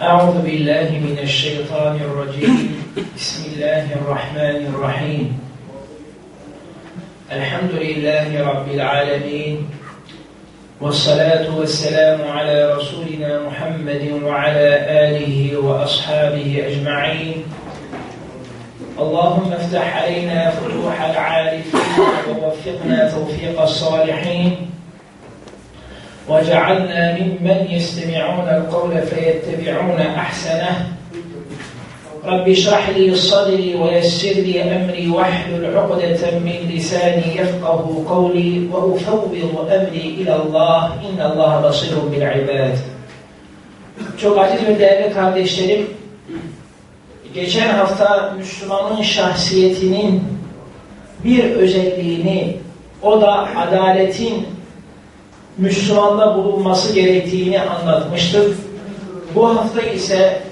أعوذ بالله من الشيطان الرجيم. بسم الله الرحمن الرحيم. الحمد لله رب العالمين. والصلاة والسلام على رسولنا محمد وعلى آله وأصحابه أجمعين. اللهم افتح علينا فتوح العارفين ووفقنا توفيق الصالحين. وجعلنا ممن يستمعون القول فيتبعون أحسنه. رب اشرح لي صدري ويسر لي أمري واحلل عقدة من لساني يفقه قولي وأفوض أمري إلى الله. إن الله بصير بالعباد. Çok aziz ve değerli kardeşlerim, geçen hafta Müslümanın şahsiyetinin bir özelliğini, o da adaletin Müslümanda bulunması gerektiğini anlatmıştık. Bu hafta ise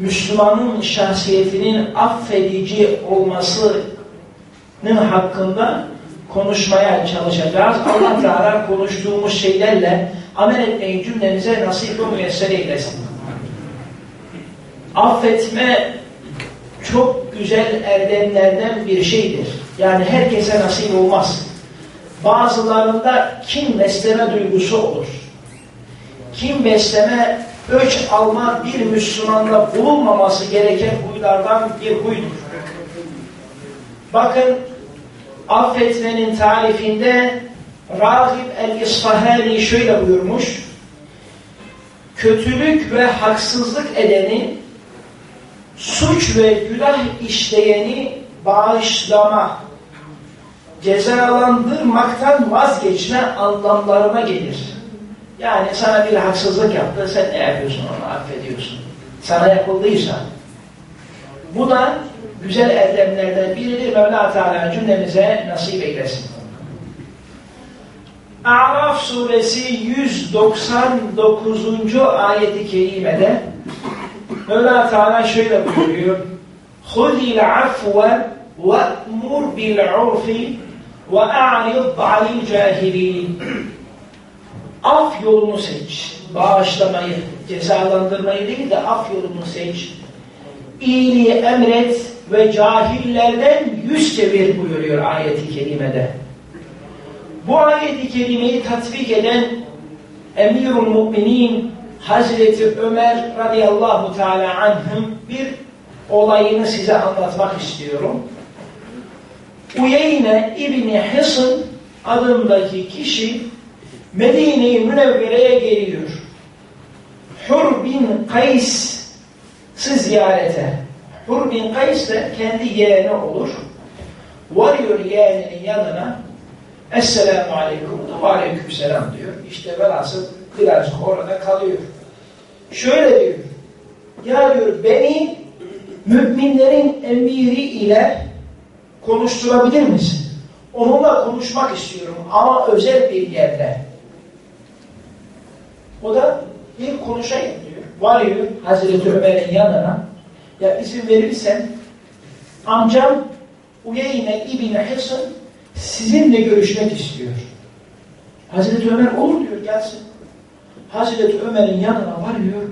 Müslümanın şahsiyetinin affedici olmasının hakkında konuşmaya çalışacağız. Allah Teala konuştuğumuz şeylerle amel etmeyi cümlemize nasip ve müyesser eylesin. Affetme çok güzel erdemlerden bir şeydir. Yani herkese nasip olmaz. Bazılarında kim besleme duygusu olur. Kim besleme, öç alma bir Müslümanda bulunmaması gereken huylardan bir huydur. Bakın affetmenin tarifinde Rahib el-İsfahani şöyle buyurmuş. Kötülük ve haksızlık edeni, suç ve günah işleyeni bağışlama, cezalandırmaktan vazgeçme anlamlarına gelir. Yani sana bir haksızlık yaptı, sen ne yapıyorsun onu affediyorsun. Sana yapıldıysa. Bu da güzel erdemlerden biridir. Mevla Teala cümlemize nasip eylesin. A'raf suresi 199. ayeti kerimede Mevla Teala şöyle buyuruyor. خُذِ الْعَفْوَ وَأْمُرْ بِالْعُرْفِ وَاَعْرِضْ عَنِ الْجَاهِلِينَ Af yolunu seç. Bağışlamayı, cezalandırmayı değil de af yolunu seç. İyiliği emret ve cahillerden yüz çevir buyuruyor ayeti kerimede. Bu ayeti kerimeyi tatbik eden Emirul Müminin Hazreti Ömer radıyallahu teala anhüm bir olayını size anlatmak istiyorum. Uyeyne İbni Hısın adındaki kişi Medine-i Münevvere'ye geliyor. Hur bin Kays'ı ziyarete. Hur bin Kays de kendi yeğeni olur. Varıyor yeğeninin yanına Esselamu Aleyküm ve Aleyküm Selam diyor. İşte velhasıl birazcık orada kalıyor. Şöyle diyor. Ya diyor beni müminlerin emiri ile konuşturabilir misin? Onunla konuşmak istiyorum ama özel bir yerde. O da bir konuşayım diyor. Varıyor Hazreti Ömer'in yanına. Ya izin verirsen amcam Uyeyne İbni Hısın sizinle görüşmek istiyor. Hazreti Ömer olur diyor gelsin. Hazreti Ömer'in yanına varıyor.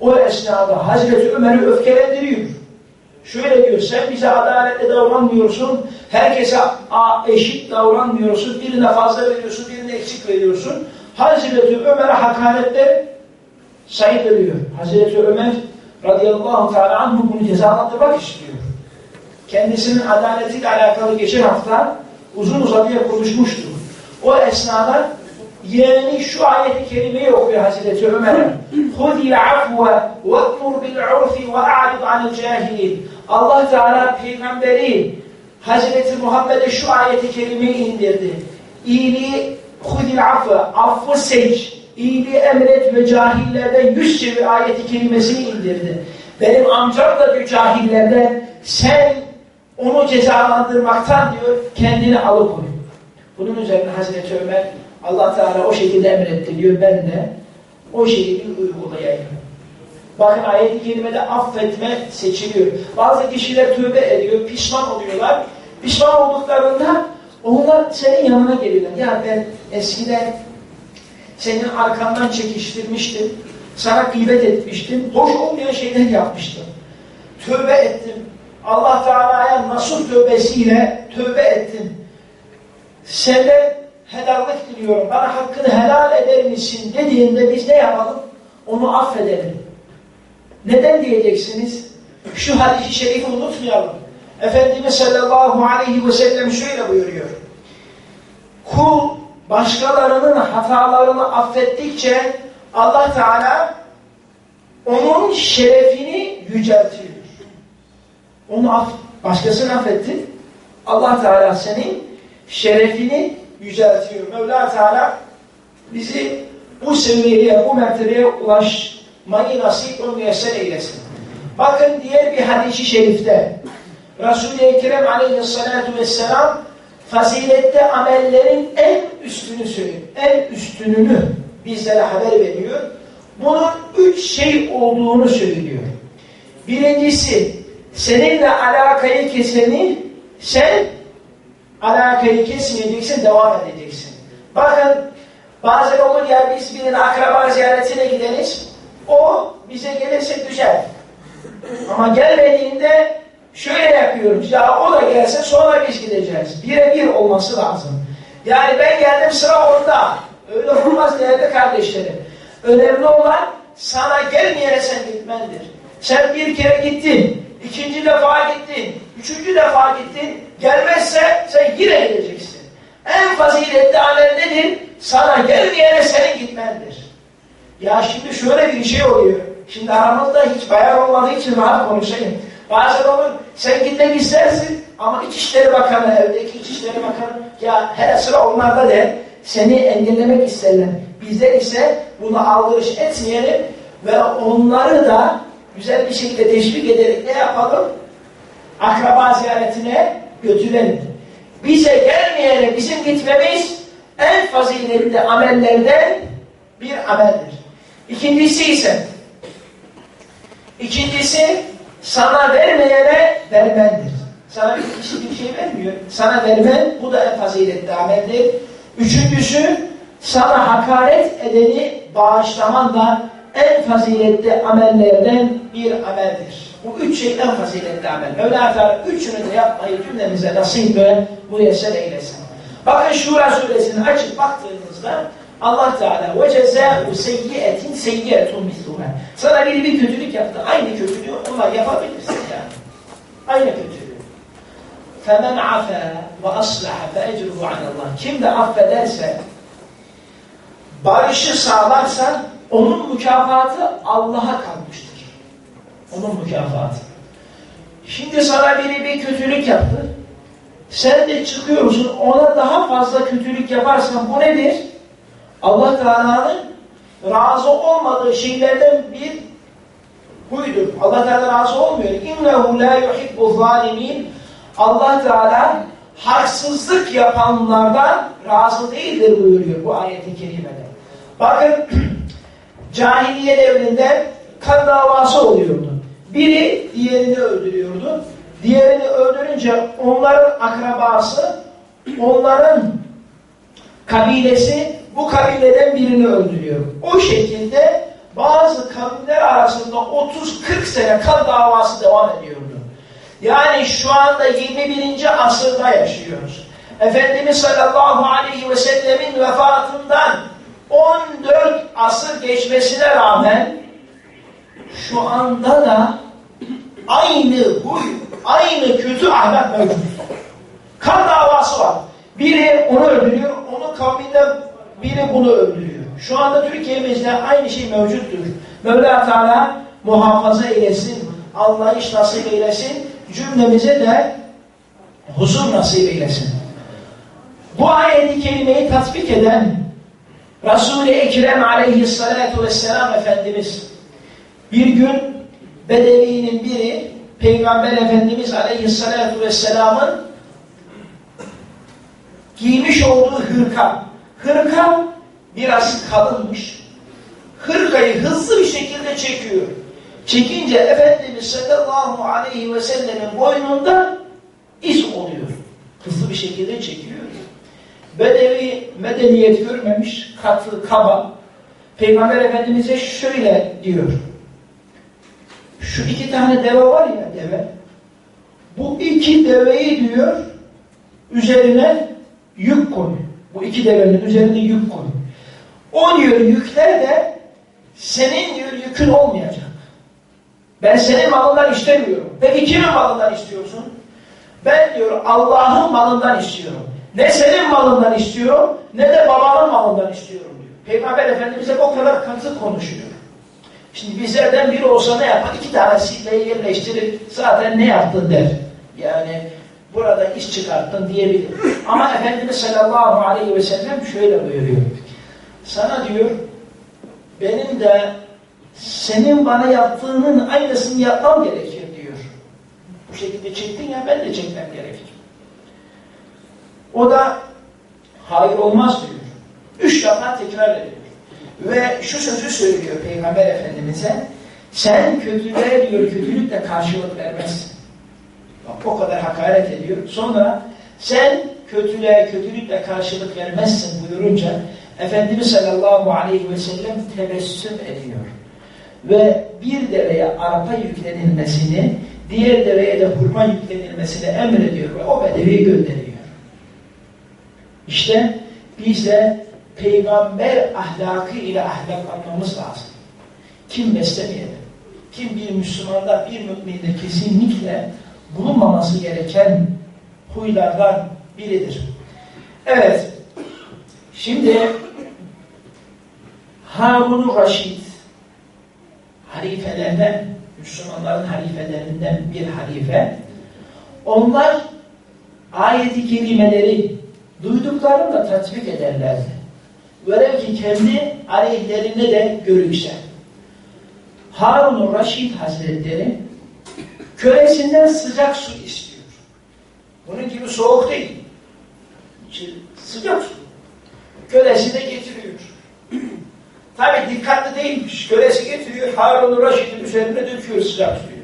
O esnada Hazreti Ömer'i öfkelendiriyor. Şöyle diyor, sen bize adaletle davranmıyorsun, herkese eşit davranmıyorsun, birine fazla veriyorsun, birine eksik veriyorsun. Hazreti Ömer'e hakaretler sayıdırıyor. Hazreti Ömer radıyallahu teala anhu bunu cezalandırmak istiyor. Kendisinin adaletiyle alakalı geçen hafta uzun uzadıya konuşmuştu. O esnada yeğeni şu ayeti kerimeyi okuyor Hazreti Ömer'e. خُذِ الْعَفْوَ وَأْمُرْ بِالْعُرْفِ وَاَعْرِضْ عَنِ الْجَاهِلِينَ Allah Teala peygamberi Hazreti Muhammed'e şu ayeti kerimeyi indirdi. İyiliği خُذِ الْعَفْوَ Affı seç. İyiliği emret ve cahillerden yüz çevir ayeti kelimesini indirdi. Benim amcam da diyor cahillerden sen onu cezalandırmaktan diyor kendini alıkoy. Bunun üzerine Hazreti Ömer Allah Teala o şekilde emretti diyor ben de o şekilde uygulayayım. Bakın ayet-i kerimede affetme seçiliyor. Bazı kişiler tövbe ediyor, pişman oluyorlar. Pişman olduklarında onlar senin yanına geliyorlar. Ya ben eskiden senin arkandan çekiştirmiştim. Sana gıybet etmiştim. Hoş olmayan şeyler yapmıştım. Tövbe ettim. Allah Teala'ya nasuh tövbesiyle tövbe ettim. Senden helallik diliyorum. Bana hakkını helal eder misin dediğinde biz ne yapalım? Onu affedelim. Neden diyeceksiniz? Şu hadis-i şerifi unutmayalım. Efendimiz sallallahu aleyhi ve sellem şöyle buyuruyor. Kul başkalarının hatalarını affettikçe Allah Teala onun şerefini yüceltiyor. Onu aff başkasını affetti. Allah Teala senin şerefini yüceltiyor. Mevla Teala bizi bu seviyeye, bu mertebeye ulaşmayı nasip müyesser eylesin. Bakın diğer bir hadisi şerifte Resul-i Ekrem aleyhissalatu vesselam fazilette amellerin en üstünü söylüyor. En üstününü bizlere haber veriyor. Bunun üç şey olduğunu söylüyor. Birincisi seninle alakayı keseni sen alakayı kesmeyeceksin, devam edeceksin. Bakın bazen olur ya biz birinin akraba ziyaretine gideriz. O bize gelirse güzel. Ama gelmediğinde şöyle yapıyoruz. Ya o da gelse sonra biz gideceğiz. Birebir olması lazım. Yani ben geldim sıra onda. Öyle olmaz değerli kardeşlerim. Önemli olan sana gelmeyene sen gitmendir. Sen bir kere gittin, ikinci defa gittin, üçüncü defa gittin. Gelmezse sen yine gideceksin. En faziletli amel nedir? Sana gelmeyene senin gitmendir. Ya şimdi şöyle bir şey oluyor. Şimdi aramızda hiç bayan olmadığı için rahat konuşayım. Bazen olur sen gitmek istersin ama İçişleri Bakanı, evdeki İçişleri Bakanı ya her sıra onlarda der seni engellemek isterler. Bizler ise bunu aldırış etmeyelim ve onları da güzel bir şekilde teşvik ederek ne yapalım? Akraba ziyaretine götürelim. Bize gelmeyene bizim gitmemiz en faziletli amellerden bir ameldir. İkincisi ise ikincisi sana vermeyene vermendir. Sana bir kişi bir şey vermiyor. Sana vermen bu da en faziletli ameldir. Üçüncüsü sana hakaret edeni bağışlaman da en faziletli amellerden bir ameldir. Bu üç şey en faziletli amel. Mevla Teala üçünü de yapmayı cümlemize nasip ve müyesser eylesin. Bakın Şura suresini açıp baktığınızda Allah Teala ve cezâ'u seyyiyetin seyyiyetun misluha. Sana biri bir kötülük yaptı. Aynı kötülüğü onlar yapabilirsin yani. Aynı kötülüğü. فَمَنْ عَفَى وَأَصْلَحَ فَاَجْرُهُ عَلَى اللّٰهِ Kim de affederse, barışı sağlarsa onun mükafatı Allah'a kalmıştır. Onun mükafatı. Şimdi sana biri bir kötülük yaptı. Sen de çıkıyorsun ona daha fazla kötülük yaparsan bu nedir? Allah Teala'nın razı olmadığı şeylerden bir huydur. Allah Teala razı olmuyor. İnnehu la yuhibbu zalimin. Allah Teala haksızlık yapanlardan razı değildir buyuruyor bu ayeti kerimede. Bakın cahiliye devrinde kan davası oluyordu. Biri diğerini öldürüyordu. Diğerini öldürünce onların akrabası, onların kabilesi bu kabileden birini öldürüyor. O şekilde bazı kavimler arasında 30-40 sene kan davası devam ediyordu. Yani şu anda 21. asırda yaşıyoruz. Efendimiz sallallahu aleyhi ve sellemin vefatından 14 asır geçmesine rağmen şu anda da aynı huy, aynı kötü ahlak mevcut. Kan davası var. Biri onu öldürüyor, onun kavminden biri bunu öldürüyor. Şu anda Türkiye'mizde aynı şey mevcuttur. Mevla Teala muhafaza eylesin, anlayış nasip eylesin, cümlemize de huzur nasip eylesin. Bu ayeti kerimeyi tatbik eden Resul-i Ekrem aleyhissalatu vesselam Efendimiz bir gün Bedevi'nin biri Peygamber Efendimiz aleyhissalatu vesselamın giymiş olduğu hırka. Hırka biraz kalınmış. Hırkayı hızlı bir şekilde çekiyor. Çekince Efendimiz sallallahu aleyhi ve sellemin boynunda iz oluyor. Hızlı bir şekilde çekiyor. Bedevi medeniyet görmemiş, katı, kaba. Peygamber Efendimiz'e şöyle diyor. Şu iki tane deve var ya deve. Bu iki deveyi diyor üzerine yük koy. Bu iki devenin üzerine yük koy. O diyor yükler de senin diyor yükün olmayacak. Ben senin malından istemiyorum. Peki kimin malından istiyorsun? Ben diyor Allah'ın malından istiyorum. Ne senin malından istiyorum ne de babanın malından istiyorum diyor. Peygamber Efendimiz'e o kadar katı konuşuyor. Şimdi bizlerden biri olsa ne yapar? İki tane silleyi yerleştirir. Zaten ne yaptın der. Yani burada iş çıkarttın diyebilir. Ama Efendimiz sallallahu aleyhi ve sellem şöyle buyuruyor. Sana diyor benim de senin bana yaptığının aynısını yapmam gerekir diyor. Bu şekilde çektin ya ben de çekmem gerekir. O da hayır olmaz diyor. Üç defa tekrar ediyor. Ve şu sözü söylüyor Peygamber Efendimiz'e sen kötülüğe diyor kötülükle karşılık vermezsin. Bak o kadar hakaret ediyor. Sonra sen kötülüğe kötülükle karşılık vermezsin buyurunca Efendimiz sallallahu aleyhi ve sellem tebessüm ediyor. Ve bir deveye arpa yüklenilmesini, diğer deveye de hurma yüklenilmesini emrediyor ve o bedevi gönderiyor. İşte biz peygamber ahlakı ile ahlaklanmamız lazım. Kim beslemeyelim. Kim bir Müslümanda, bir müminde kesinlikle bulunmaması gereken huylardan biridir. Evet, şimdi Harun-u Raşid halifelerden, Müslümanların halifelerinden bir halife. Onlar ayeti kelimeleri duyduklarında tatbik ederlerdi. Velev ki kendi aleyhlerine de görülse. Harun-u Raşid Hazretleri kölesinden sıcak su istiyor. Bunun gibi soğuk değil. Sıcak su. Kölesi de getiriyor. Tabi dikkatli değilmiş. Kölesi getiriyor, Harun-u Raşid'in üzerine döküyor sıcak suyu.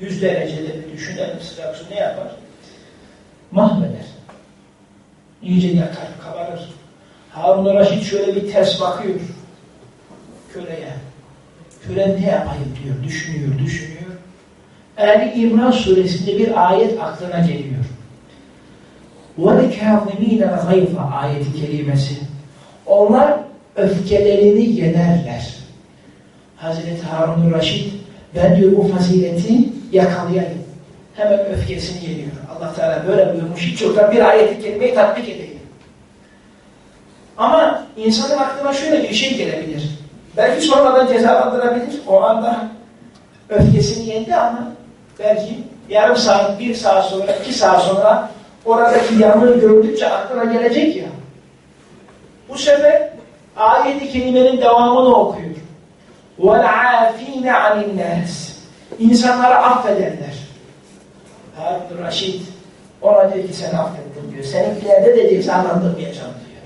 Yüz derecede bir düşünelim sıcak su ne yapar? Mahveder İyice yakar, kabarır. Harun-u Raşid şöyle bir ters bakıyor köleye. Köle ne yapayım diyor, düşünüyor, düşünüyor. Ali İmran suresinde bir ayet aklına geliyor. وَلَكَاظِم۪ينَ الْغَيْفَ ayeti kerimesi. Onlar öfkelerini yenerler. Hazreti Harun-u Raşid ben diyor bu fazileti yakalayayım. Hemen öfkesini yeniyor. Allah Teala böyle buyurmuş. Hiç yoktan bir ayeti kelimeyi tatbik edeyim. Ama insanın aklına şöyle bir şey gelebilir. Belki sonradan cezalandırabilir. O anda öfkesini yendi ama belki yarım saat, bir saat sonra, iki saat sonra oradaki yanlığı gördükçe aklına gelecek ya. Bu sefer ayet-i kerimenin devamını okuyor. وَالْعَافِينَ عَنِ النَّاسِ İnsanları affederler. Harun Raşid ona diyor ki sen affettin diyor. Seninkilerde de cezalandırmayacağım diyor.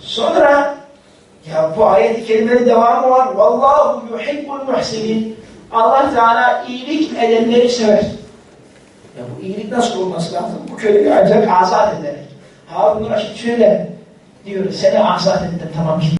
Sonra ya bu ayet-i kerimenin devamı var. Vallahu yuhibbul muhsinin. Allah Teala iyilik edenleri sever. Ya bu iyilik nasıl olması lazım? Bu köleyi ancak azat ederek. Harun Raşid şöyle diyor. Seni azat ettim tamam.